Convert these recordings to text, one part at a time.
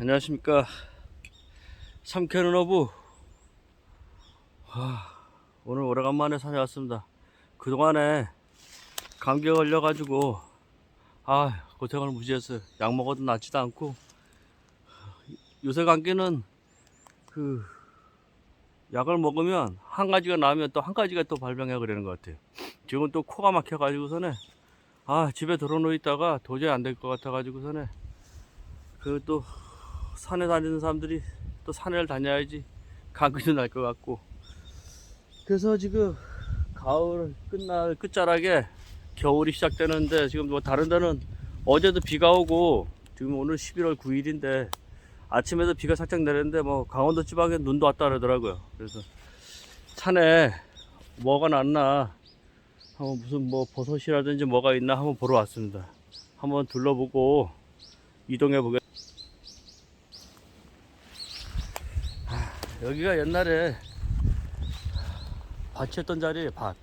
안녕하십니까. 삼캐는 어부. 와, 오늘 오래간만에 산에 왔습니다. 그동안에 감기에 걸려가지고 아 고생을 무지했어요 약 먹어도 낫지도 않고 요새 감기는 그 약을 먹으면 한 가지가 나면 또 한 가지가 또 발병해 그러는 것 같아요. 지금 또 코가 막혀 가지고서는 아 집에 들어놓 있다가 도저히 안 될 것 같아 가지고서는 그또 산에 다니는 사람들이 또 산을 다녀야지 감기도 날 것 같고. 그래서 지금 가을 끝날 끝자락에 겨울이 시작되는데 지금 뭐 다른 데는 어제도 비가 오고 지금 오늘 11월 9일인데 아침에도 비가 살짝 내렸는데 뭐 강원도 지방에 눈도 왔다 그러더라고요. 그래서 산에 뭐가 났나 한번 무슨 뭐 버섯이라든지 뭐가 있나 한번 보러 왔습니다. 한번 둘러보고 이동해 보겠습니다 여기가 옛날에 밭이었던 자리에요 밭.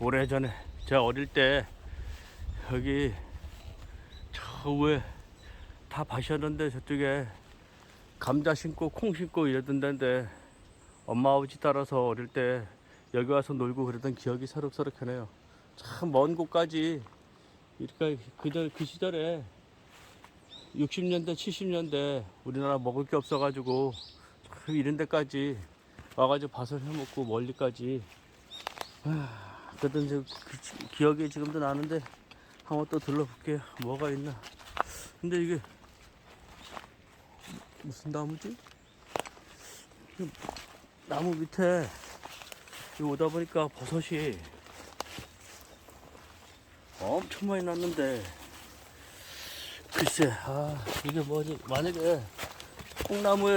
오래전에 제가 어릴 때 여기 저 위에 다 밭이었는데 저쪽에 감자 심고 콩 심고 이러던 데인데 엄마 아버지 따라서 어릴 때 여기 와서 놀고 그러던 기억이 새록새록하네요. 참 먼 곳까지 그들 그 시절에 60년대 70년대 우리나라 먹을 게 없어가지고 참 이런 데까지 와가지고 밭을 해먹고 멀리까지. 아, 그랬던 저그 지- 기억이 지금도 나는데 한번 또 둘러볼게요. 뭐가 있나. 근데 이게 무슨 나무지? 이 나무 밑에 오다 보니까 버섯이 엄청 많이 났는데. 글쎄 아 이게 뭐지? 만약에 콩나무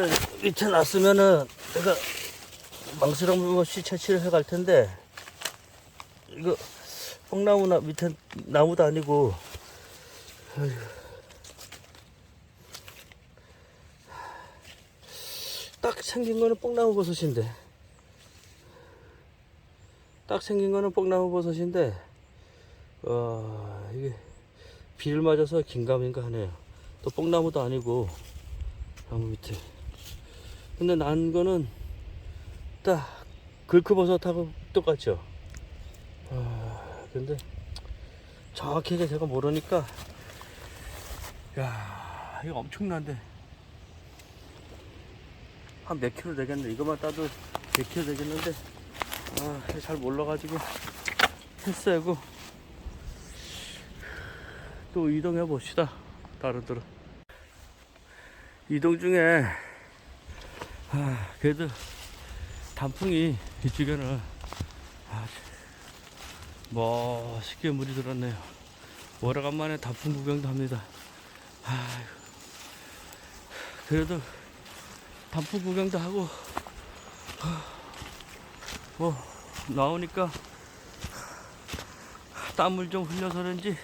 에 밑에 났으면은 내가 망스러움 없이 채취를 해 갈 텐데 이거 뽕나무 나 밑에 나무도 아니고. 딱 생긴 거는 뽕나무 버섯인데 딱 생긴 거는 뽕나무 버섯인데 와 이게 비를 맞아서 긴가민가 하네요 또 뽕나무도 아니고 나무 밑에 근데 난 거는 딱 글크버섯하고 똑같죠. 아 근데 정확하게 제가 모르니까 야 이거 엄청난데. 한 몇 킬로 되겠네. 이거만 따도 몇 킬로 되겠는데. 아 잘 몰라가지고 했어야고 또 이동해 봅시다 다른 데로. 이동 중에 아, 그래도 단풍이 이쪽에는 아, 멋있게 물이 들었네요. 오래간만에 단풍 구경도 합니다. 아이고, 그래도 단풍 구경도 하고 아, 뭐 나오니까 땀을 좀 흘려서 그런지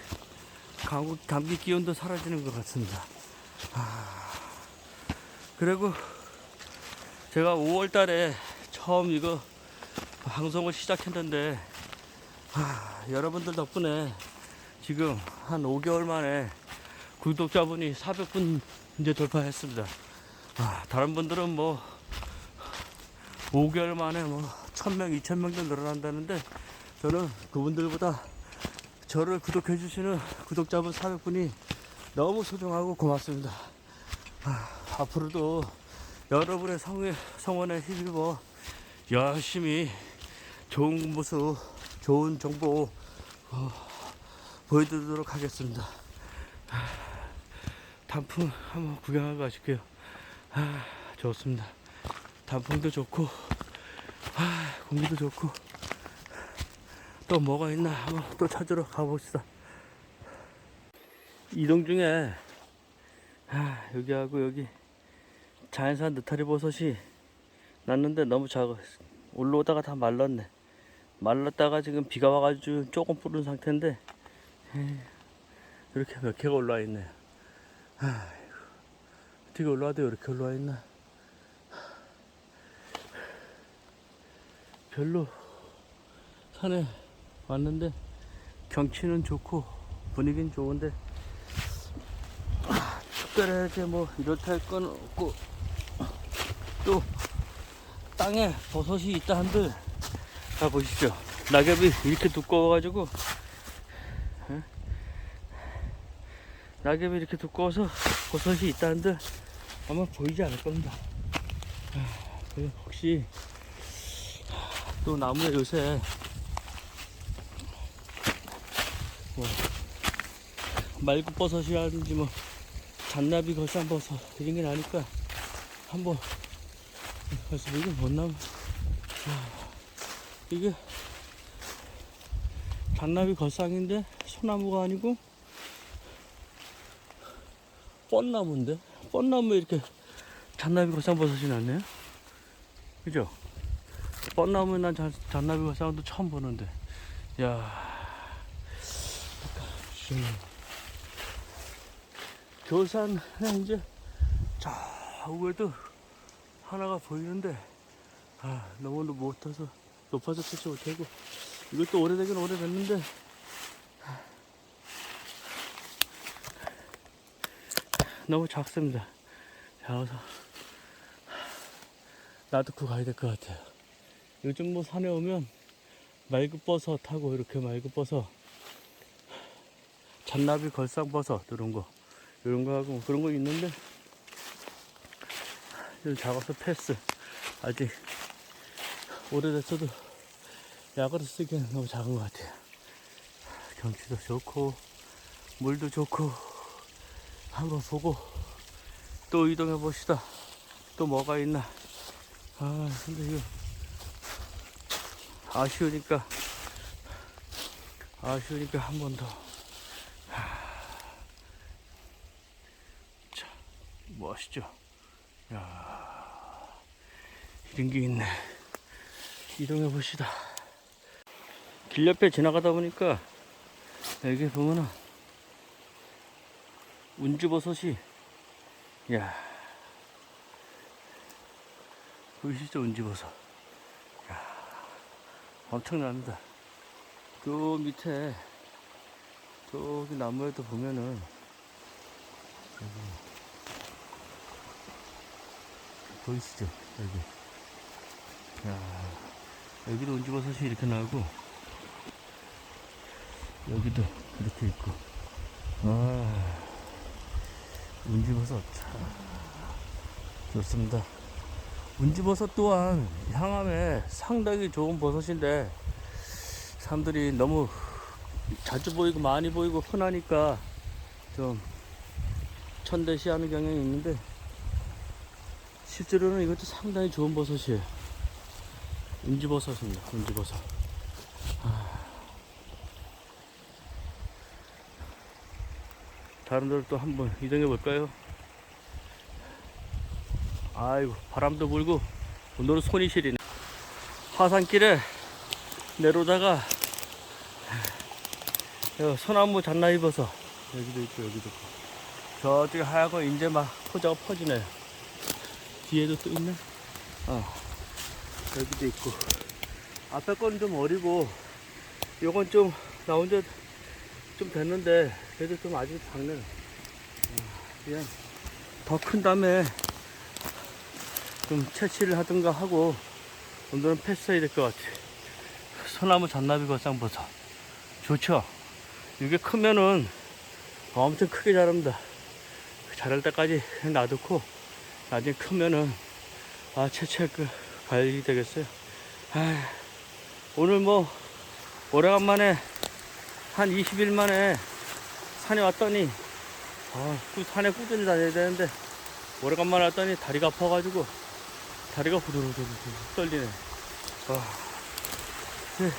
감기, 감기 기운도 사라지는 것 같습니다. 아, 그리고 제가 5월 달에 처음 이거 방송을 시작했는데 아, 여러분들 덕분에 지금 한 5개월 만에 구독자분이 400분 이제 돌파했습니다. 아, 다른 분들은 뭐 5개월 만에 뭐 1000명, 2000명도 늘어난다는데 저는 그분들보다 저를 구독해 주시는 구독자분 400분이 너무 소중하고 고맙습니다. 아, 앞으로도 여러분의 성의, 성원에 힘입어 열심히 좋은 모습, 좋은 정보 어, 보여드리도록 하겠습니다. 아, 단풍 한번 구경하고 가실게요. 아, 좋습니다. 단풍도 좋고, 아, 공기도 좋고, 또 뭐가 있나 한번 또 찾으러 가봅시다. 이동 중에, 아, 여기하고 여기 자연산 느타리 버섯이 났는데 너무 작아. 올라오다가 다 말랐네. 말랐다가 지금 비가 와가지고 조금 뿌른 상태인데, 이렇게 몇 개가 올라와 있네요. 아이고, 어떻게 올라와도 이렇게 올라와 있나? 별로 산에 왔는데 경치는 좋고 분위기는 좋은데 아, 특별하게 뭐 이렇다 할 건 없고 또 땅에 버섯이 있다 한들 자 보십시오 낙엽이 이렇게 두꺼워가지고 예? 낙엽이 이렇게 두꺼워서 버섯이 있다 한들 아마 보이지 않을 겁니다. 아, 혹시 또 나무에 요새 뭐 말굽버섯이라든지 뭐 잔나비 걸상버섯 이런 게 나니까 한번 그래서 이게 뭔 나무 아, 이게 잔나비 걸상인데 소나무가 아니고 뻔나무인데 뻔나무에 이렇게 잔나비 걸상버섯이 났네요 그죠? 뻔나무에 난 잔, 잔나비 걸상도 처음 보는데 야 음. 겨울산에 이제 저 위에도 하나가 보이는데 아 너무 못해서 높아서 찾지 못하고. 이것도 오래되긴 오래됐는데. 너무 작습니다. 작아서. 놔두고 가야 될 것 같아요. 요즘 뭐 산에 오면 말굽버섯하고 이렇게 말굽버섯 잔나비 걸상버섯 이런 거 이런 거 하고 그런 거 있는데 좀 작아서 패스. 아직 오래됐어도 약으로 쓰기엔 너무 작은 것 같아요. 경치도 좋고 물도 좋고 한번 보고 또 이동해 봅시다. 또 뭐가 있나. 아 근데 이거 아쉬우니까 아쉬우니까 한 번 더. 멋있죠? 야 이런 게 있네. 이동해 봅시다. 길 옆에 지나가다 보니까 여기 보면은 운주버섯이 야 보이시죠 운주버섯 야 엄청납니다. 저 밑에 저기 나무에도 보면은 여기 보이시죠? 여기. 야, 여기도 온지버섯이 이렇게 나오고, 여기도 이렇게 있고. 아, 운지버섯 참 좋습니다. 운지버섯 또한 향함에 상당히 좋은 버섯인데, 사람들이 너무 자주 보이고 많이 보이고 흔하니까 좀 천대시하는 경향이 있는데, 실제로는 이것도 상당히 좋은 버섯이에요. 운지버섯입니다. 운지버섯. 아. 다른 데로 또 한번 이동해 볼까요? 아이고 바람도 불고 오늘은 손이 시리네. 하산길에 내려오다가 여 소나무 잔나입어서 여기도 있고 여기도 있고 저쪽에 하얗고 이제 막 포자가 퍼지네요. 뒤에도 또 있네. 어. 여기도 있고. 앞에 거는 좀 어리고, 요건 좀 나온 지좀 됐는데, 그래도 좀 아직 작네. 어, 그냥 더 큰 다음에 좀 채취를 하든가 하고, 오늘은 패스해야 될 것 같아. 소나무 잔나비 거쌍버섯. 좋죠? 이게 크면은 엄청 크게 자랍니다. 자랄 때까지 놔두고, 나중에 크면은 아거 가야 되겠어요. 아, 오늘 뭐 오래간만에 한 20일 만에 산에 왔더니 아, 그 산에 꾸준히 다녀야 되는데 오래간만에 왔더니 다리가 아파가지고 다리가 부들부들 떨리네. 아, 네.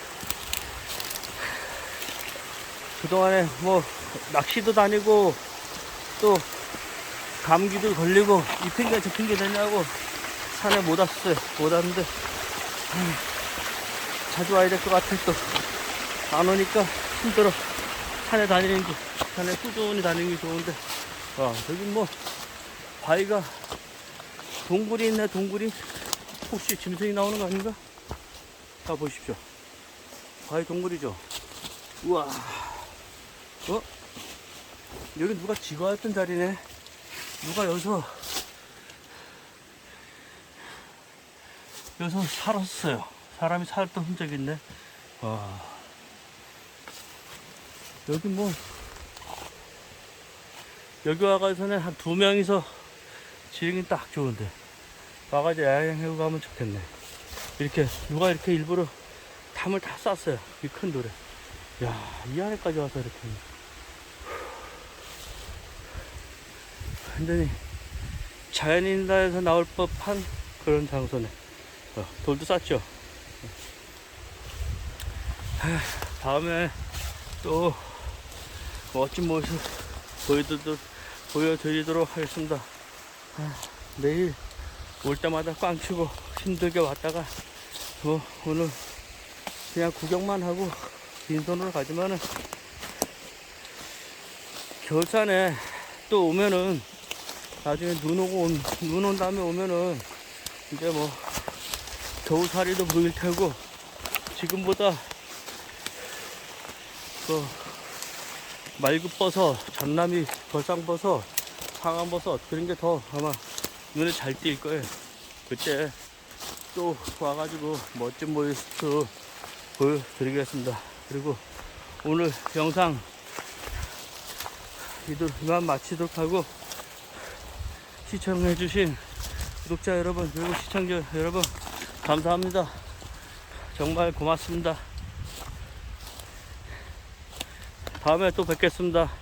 그동안에 뭐 낚시도 다니고 또 감기도 걸리고 이 핑계 저 핑계 되냐고 산에 못 왔어요. 못 왔는데 음, 자주 와야 될 것 같아 또안 오니까 힘들어. 산에 다니는 게 산에 꾸준히 다니는 게 좋은데 와 저기 뭐 바위가 동굴이 있네 동굴이 혹시 짐승이 나오는 거 아닌가? 가 보십시오. 바위 동굴이죠. 우와. 어? 여기 누가 지거했던 자리네. 누가 여기서 여기서 살았어요. 사람이 살았던 흔적이 있네. 와. 여기 뭐 여기 와가지고는 한 두 명이서 지르기 딱 좋은데 와가지고 야영해고 가면 좋겠네. 이렇게 누가 이렇게 일부러 담을 다 쌌어요. 이 큰 돌에. 야, 이 안에까지 와서 이렇게. 완전히 자연인다에서 나올 법한 그런 장소네. 어, 돌도 쌌죠. 하, 다음에 또 멋진 모습 보여드리도록, 보여드리도록 하겠습니다. 아, 내일 올 때마다 꽝 치고 힘들게 왔다가 뭐 오늘 그냥 구경만 하고 빈손으로 가지만은 겨울산에 또 오면은 나중에 눈 오고 온, 눈온 다음에 오면은 이제 뭐 겨우살이도 보일 테고 지금보다 그 말굽버섯, 전남이 벌상버섯, 상암버섯 그런 게 더 아마 눈에 잘 띌 거예요. 그때 또 와가지고 멋진 모습 보여드리겠습니다. 그리고 오늘 영상 이만 마치도록 하고 시청해주신 구독자 여러분 그리고 시청자 여러분 감사합니다. 정말 고맙습니다. 다음에 또 뵙겠습니다.